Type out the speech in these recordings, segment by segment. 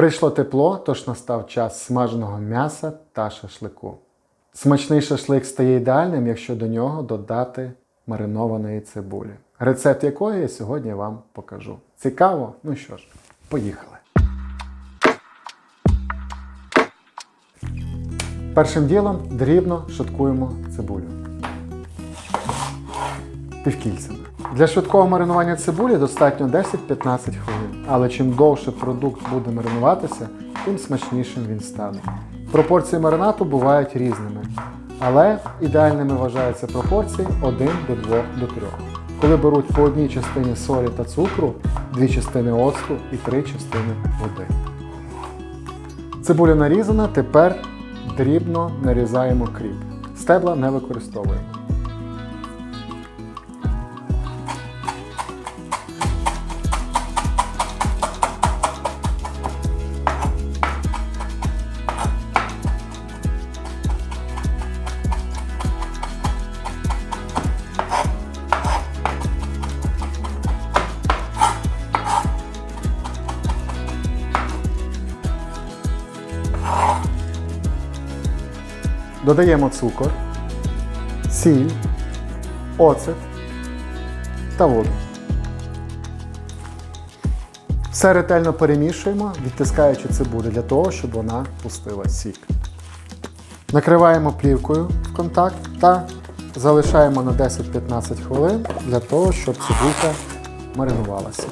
Прийшло тепло, тож настав час смаженого м'яса та шашлику. Смачний шашлик стає ідеальним, якщо до нього додати маринованої цибулі, рецепт якої я сьогодні вам покажу. Цікаво? Ну що ж, поїхали. Першим ділом дрібно шаткуємо цибулю. Півкільцями. Для швидкого маринування цибулі достатньо 10-15 хвилин, але чим довше продукт буде маринуватися, тим смачнішим він стане. Пропорції маринату бувають різними, але ідеальними вважаються пропорції 1 до 2 до 3. Коли беруть по одній частині солі та цукру, дві частини оцту і три частини води. Цибуля нарізана, тепер дрібно нарізаємо кріп. Стебла не використовуємо. Додаємо цукор, сіль, оцет та воду. Все ретельно перемішуємо, відтискаючи цибулю для того, щоб вона пустила сік. Накриваємо плівкою в контакт та залишаємо на 10-15 хвилин для того, щоб цибулька маринувалася.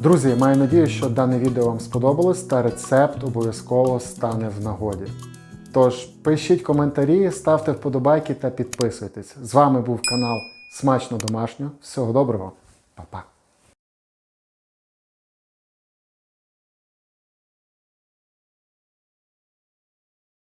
Друзі, маю надію, що дане відео вам сподобалось та рецепт обов'язково стане в нагоді. Тож пишіть коментарі, ставте вподобайки та підписуйтесь. З вами був канал Смачно Домашньо. Всього доброго, Па-па!